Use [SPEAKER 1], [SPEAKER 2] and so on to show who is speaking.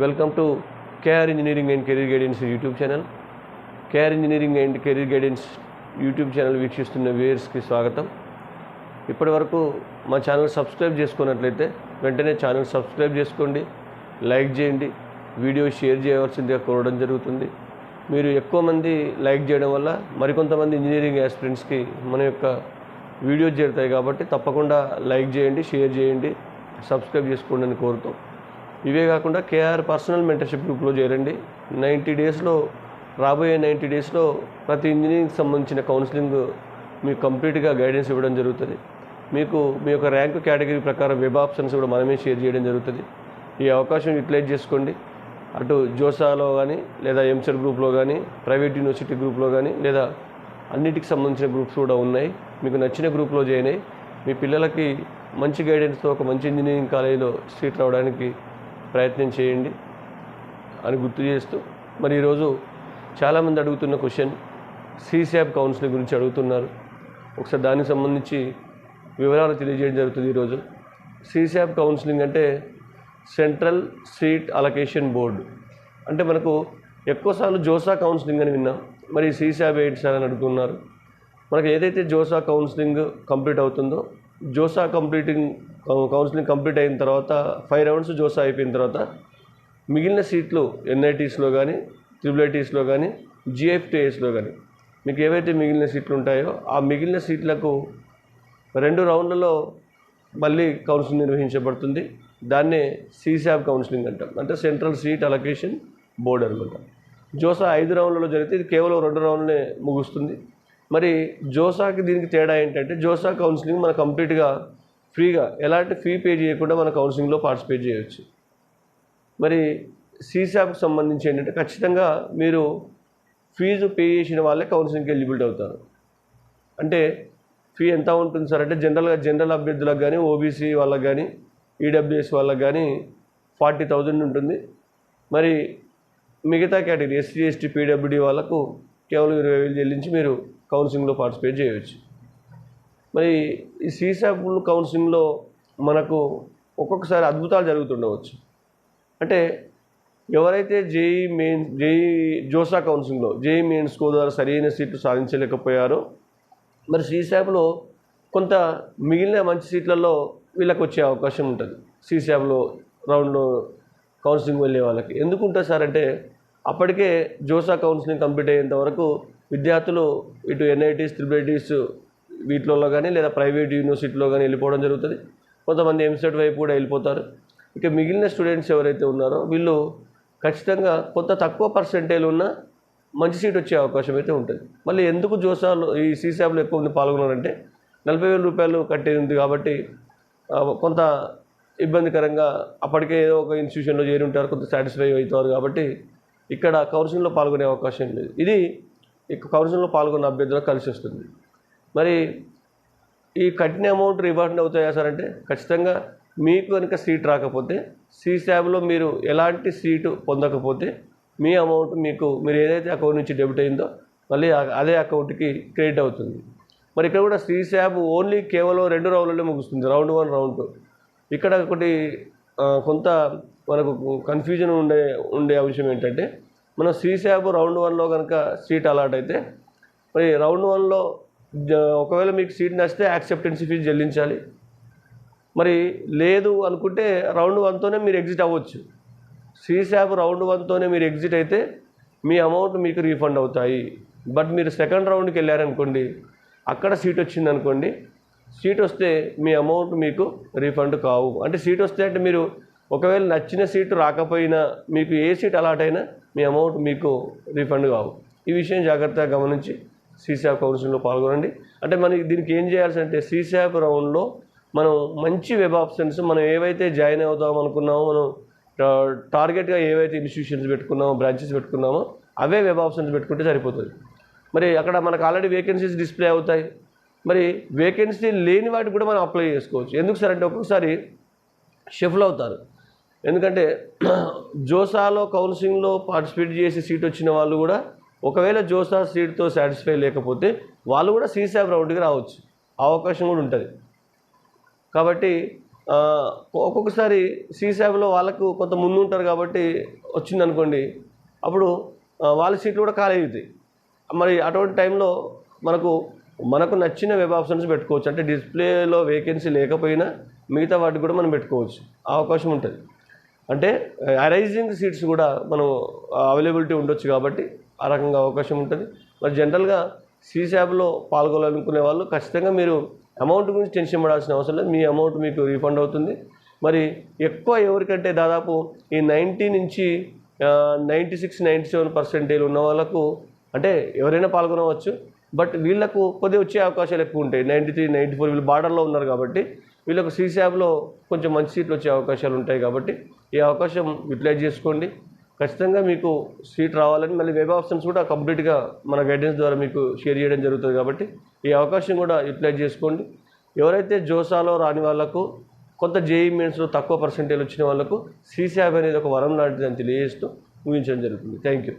[SPEAKER 1] Welcome to KR engineering and career guidance YouTube channel KR engineering and career guidance YouTube channel వీక్షిస్తున్న వ్యూయర్స్కి స్వాగతం. ఇప్పటి వరకు మా ఛానల్ సబ్స్క్రైబ్ చేసుకున్నట్లయితే వెంటనే ఛానల్ సబ్స్క్రైబ్ చేసుకోండి లైక్ చేయండి వీడియో షేర్ చేయవలసిందిగా కోరడం జరుగుతుంది. మీరు ఎక్కువ మంది లైక్ చేయడం వల్ల మరికొంతమంది ఇంజనీరింగ్ యాస్పిరెంట్స్కి మన యొక్క వీడియోస్ చేరుతాయి కాబట్టి తప్పకుండా లైక్ చేయండి షేర్ చేయండి సబ్స్క్రైబ్ చేసుకోండి అని కోరుతాం. ఇవే కాకుండా కేఆర్ పర్సనల్ మెంటర్షిప్ గ్రూప్లో చేరండి. నైంటీ డేస్లో రాబోయే నైంటీ డేస్లో ప్రతి ఇంజనీరింగ్కి సంబంధించిన కౌన్సిలింగ్ మీకు కంప్లీట్గా గైడెన్స్ ఇవ్వడం జరుగుతుంది. మీకు మీ యొక్క ర్యాంకు కేటగిరీ ప్రకారం వెబ్ ఆప్షన్స్ కూడా మనమే షేర్ చేయడం జరుగుతుంది. ఈ అవకాశం యూటిలైజ్ చేసుకోండి. అటు జోసాలో కానీ లేదా ఎంసెట్ గ్రూప్లో కానీ ప్రైవేట్ యూనివర్సిటీ గ్రూప్లో కానీ లేదా అన్నిటికి సంబంధించిన గ్రూప్స్ కూడా ఉన్నాయి. మీకు నచ్చిన గ్రూప్లో జాయిన్ అయ్యి మీ పిల్లలకి మంచి గైడెన్స్తో ఒక మంచి ఇంజనీరింగ్ కాలేజీలో సీట్ రావడానికి ప్రయత్నం చేయండి అని గుర్తు చేస్తూ మరి ఈరోజు చాలామంది అడుగుతున్న క్వశ్చన్ సీశాప్ కౌన్సిలింగ్ గురించి అడుగుతున్నారు. ఒకసారి దానికి సంబంధించి వివరాలు తెలియజేయడం జరుగుతుంది ఈరోజు. సీశాప్ కౌన్సిలింగ్ అంటే సెంట్రల్ సీట్ అలొకేషన్ బోర్డు. అంటే మనకు ఎక్కువసార్లు జోసా కౌన్సిలింగ్ అని విన్నాం. మరి సీసాబ్ ఎయిట్ సార్ అని అడుగుతున్నారు. మనకు ఏదైతే జోసా కౌన్సిలింగ్ కంప్లీట్ అవుతుందో జోసా కంప్లీటింగ్ కౌన్సిలింగ్ కంప్లీట్ అయిన తర్వాత ఫైవ్ రౌండ్స్ జోసా అయిపోయిన తర్వాత మిగిలిన సీట్లు ఎన్ఐటీస్లో కానీ త్రిబులైటీస్లో ఐటీస్లో కానీ జిఎఫ్టీఎస్లో కానీ మీకు ఏవైతే మిగిలిన సీట్లు ఉంటాయో ఆ మిగిలిన సీట్లకు రెండు రౌండ్లలో మళ్ళీ కౌన్సిలింగ్ నిర్వహించబడుతుంది. దాన్నే సీసాబ్ కౌన్సిలింగ్ అంటాం. అంటే సెంట్రల్ సీట్ అలొకేషన్ బోర్డు అనమాట. జోసా ఐదు రౌండ్లలో జరిగితే ఇది కేవలం రెండు రౌండ్లే ముగుస్తుంది. మరి జోసాకి దీనికి తేడా ఏంటంటే జోసా కౌన్సిలింగ్ మన కంప్లీట్గా ఫ్రీగా ఎలాంటి ఫీ పే చేయకుండా మన కౌన్సిలింగ్లో పార్టిసిపేట్ చేయవచ్చు మరి సీసాప్కి సంబంధించి ఏంటంటే ఖచ్చితంగా మీరు ఫీజు పే చేసిన వాళ్ళే కౌన్సిలింగ్కి ఎలిజిబిలిటీ అవుతారు. అంటే ఫీ ఎంత ఉంటుంది సార్? అంటే జనరల్గా జనరల్ అభ్యర్థులకు కానీ ఓబీసీ వాళ్ళకి కానీ ఈడబ్ల్యూఎస్ వాళ్ళకి కానీ ఫార్టీ థౌజండ్ ఉంటుంది. మరి మిగతా కేటగిరీ ఎస్సీ ఎస్టీ పీడబ్ల్యూడి వాళ్ళకు కేవలం ఇరవై వేలు చెల్లించి మీరు కౌన్సిలింగ్లో పార్టిసిపేట్ చేయవచ్చు మరి ఈ సీసాప్ కౌన్సిలింగ్లో మనకు ఒక్కొక్కసారి అద్భుతాలు జరుగుతుండవచ్చు. అంటే ఎవరైతే జేఈ మెయిన్ జేఈ జోసా కౌన్సిలింగ్లో జేఈ మెయిన్ స్కోర్ ద్వారా సరైన సీట్లు సాధించలేకపోయారో మరి సీసాప్లో కొంత మిగిలిన మంచి సీట్లలో వీళ్ళకి వచ్చే అవకాశం ఉంటుంది. సీసాప్లో రౌండ్లో కౌన్సిలింగ్ వెళ్ళే వాళ్ళకి. ఎందుకు ఉంటుంది సార్ అంటే అప్పటికే జోసా కౌన్సిలింగ్ కంప్లీట్ అయ్యేంత వరకు విద్యార్థులు ఇటు ఎన్ఐటీస్ త్రిబుల్ ఐటీస్ వీటిలో కానీ లేదా ప్రైవేట్ యూనివర్సిటీలో కానీ వెళ్ళిపోవడం జరుగుతుంది. కొంతమంది ఎంసెట్ వైపు కూడా వెళ్ళిపోతారు. ఇక మిగిలిన స్టూడెంట్స్ ఎవరైతే ఉన్నారో వీళ్ళు ఖచ్చితంగా కొంత తక్కువ పర్సెంటేజ్ ఉన్న మంచి సీట్ వచ్చే అవకాశం అయితే ఉంటుంది. మళ్ళీ ఎందుకు జోసాలు ఈ సీసాబ్లో ఎక్కువ మంది పాల్గొన్నారంటే నలభై వేల రూపాయలు కట్టేది ఉంది కాబట్టి కొంత ఇబ్బందికరంగా అప్పటికే ఏదో ఒక ఇన్స్టిట్యూషన్లో చేరి ఉంటారు కొంత సాటిస్ఫై అవుతారు కాబట్టి ఇక్కడ కౌన్సిలింగ్లో పాల్గొనే అవకాశం లేదు. ఇది ఇక కౌన్సిలింగ్లో పాల్గొన్న అభ్యర్థులకు కలిసి వస్తుంది. మరి ఈ కట్టిన అమౌంట్ రిఫండ్ అవుతాయా సార్ అంటే ఖచ్చితంగా మీకు కనుక సీట్ రాకపోతే సీ శాబ్లో మీరు ఎలాంటి సీటు పొందకపోతే మీ అమౌంట్ మీకు మీరు ఏదైతే అకౌంట్ నుంచి డెబిట్ అయిందో మళ్ళీ అదే అకౌంట్కి క్రెడిట్ అవుతుంది. మరి ఇక్కడ కూడా సీసాబ్ ఓన్లీ కేవలం రెండు రౌండ్లలో ముగుస్తుంది. Round one round two. ఇక్కడ ఒకటి కొంత మనకు కన్ఫ్యూజన్ ఉండే ఉండే అంశం ఏంటంటే మనం సీసాబ్ రౌండ్ వన్లో కనుక సీట్ అలాట్ అయితే మరి రౌండ్ వన్లో ఒకవేళ మీకు సీట్ నచ్చితే యాక్సెప్టెన్సీ ఫీజు చెల్లించాలి. మరి లేదు అనుకుంటే రౌండ్ వన్తోనే మీరు ఎగ్జిట్ అవ్వచ్చు. సీసాబ్ రౌండ్ వన్తోనే మీరు ఎగ్జిట్ అయితే మీ అమౌంట్ మీకు రీఫండ్ అవుతాయి. బట్ మీరు సెకండ్ రౌండ్కి వెళ్ళారనుకోండి అక్కడ సీట్ వచ్చింది అనుకోండి సీట్ వస్తే మీ అమౌంట్ మీకు రీఫండ్ కావు. అంటే సీట్ వస్తే అంటే మీరు ఒకవేళ నచ్చిన సీటు రాకపోయినా మీకు ఏ సీట్ అలాట్ అయినా మీ అమౌంట్ మీకు రీఫండ్ కావు. ఈ విషయం జాగ్రత్తగా గమనించి సీసాప్ కౌన్సిలింగ్లో పాల్గొనండి. అంటే మనకి దీనికి ఏం చేయాల్సి అంటే సీసాప్ రౌండ్లో మనం మంచి వెబ్ ఆప్షన్స్ మనం ఏవైతే జాయిన్ అవుదాం అనుకున్నామో మనం టార్గెట్గా ఏవైతే ఇన్స్టిట్యూషన్స్ పెట్టుకున్నామో బ్రాంచెస్ పెట్టుకున్నామో అవే వెబ్ ఆప్షన్స్ పెట్టుకుంటే సరిపోతుంది. మరి అక్కడ మనకు ఆల్రెడీ వేకెన్సీస్ డిస్ప్లే అవుతాయి. మరి వేకెన్సీ లేని వాటికి కూడా మనం అప్లై చేసుకోవచ్చు. ఎందుకు సార్ అంటే ఒక్కొక్కసారి షఫల్ అవుతారు. ఎందుకంటే జోసాలో కౌన్సిలింగ్లో పార్టిసిపేట్ చేసి సీట్ వచ్చిన వాళ్ళు కూడా ఒకవేళ జోసా సీట్తో సాటిస్ఫై లేకపోతే వాళ్ళు కూడా సీసాబ్ రౌండ్కి రావచ్చు. ఆ అవకాశం కూడా ఉంటుంది. కాబట్టి ఒక్కొక్కసారి సీసాబ్లో వాళ్ళకు కొంత ముందు ఉంటారు కాబట్టి వచ్చిందనుకోండి అప్పుడు వాళ్ళ సీట్లు కూడా ఖాళీ అవుతాయి. మరి అటువంటి టైంలో మనకు మనకు నచ్చిన వెబ్ ఆప్షన్స్ పెట్టుకోవచ్చు. అంటే డిస్ప్లేలో వేకెన్సీ లేకపోయినా మిగతా వాటికి కూడా మనం పెట్టుకోవచ్చు. ఆ అవకాశం ఉంటుంది. అంటే అరైజింగ్ సీట్స్ కూడా మనం అవైలబిలిటీ ఉండొచ్చు కాబట్టి ఆ రకంగా అవకాశం ఉంటుంది. మరి జనరల్గా సీసాబ్లో పాల్గొనాలనుకునే వాళ్ళు ఖచ్చితంగా మీరు అమౌంట్ గురించి టెన్షన్ పడాల్సిన అవసరం లేదు. మీ అమౌంట్ మీకు రీఫండ్ అవుతుంది. మరి ఎక్కువ ఎవరికంటే దాదాపు ఈ నైంటీ నుంచి ninety six ninety seven percentage ఉన్న వాళ్ళకు అంటే ఎవరైనా పాల్గొనవచ్చు. బట్ వీళ్ళకు కొద్ది వచ్చే అవకాశాలు ఎక్కువ ఉంటాయి. నైంటీ త్రీ నైంటీ ఫోర్ వీళ్ళు బార్డర్లో ఉన్నారు కాబట్టి వీళ్ళకు సీసాబ్లో కొంచెం మంచి సీట్లు వచ్చే అవకాశాలు ఉంటాయి కాబట్టి ఈ అవకాశం యూటిలైజ్ చేసుకోండి. ఖచ్చితంగా మీకు సీట్ రావాలని మళ్ళీ వెబ్ ఆప్షన్స్ కూడా కంప్లీట్గా మన గైడెన్స్ ద్వారా మీకు షేర్ చేయడం జరుగుతుంది కాబట్టి ఈ అవకాశం కూడా యూటిలైజ్ చేసుకోండి. ఎవరైతే జోసాలో రాని వాళ్ళకు కొంత జేఈ మెయిన్స్లో తక్కువ పర్సెంటేజ్ వచ్చిన వాళ్ళకు సీసాబ్ అనేది ఒక వరం లాంటిదని తెలియజేస్తూ ఊహించడం జరుగుతుంది. Thank you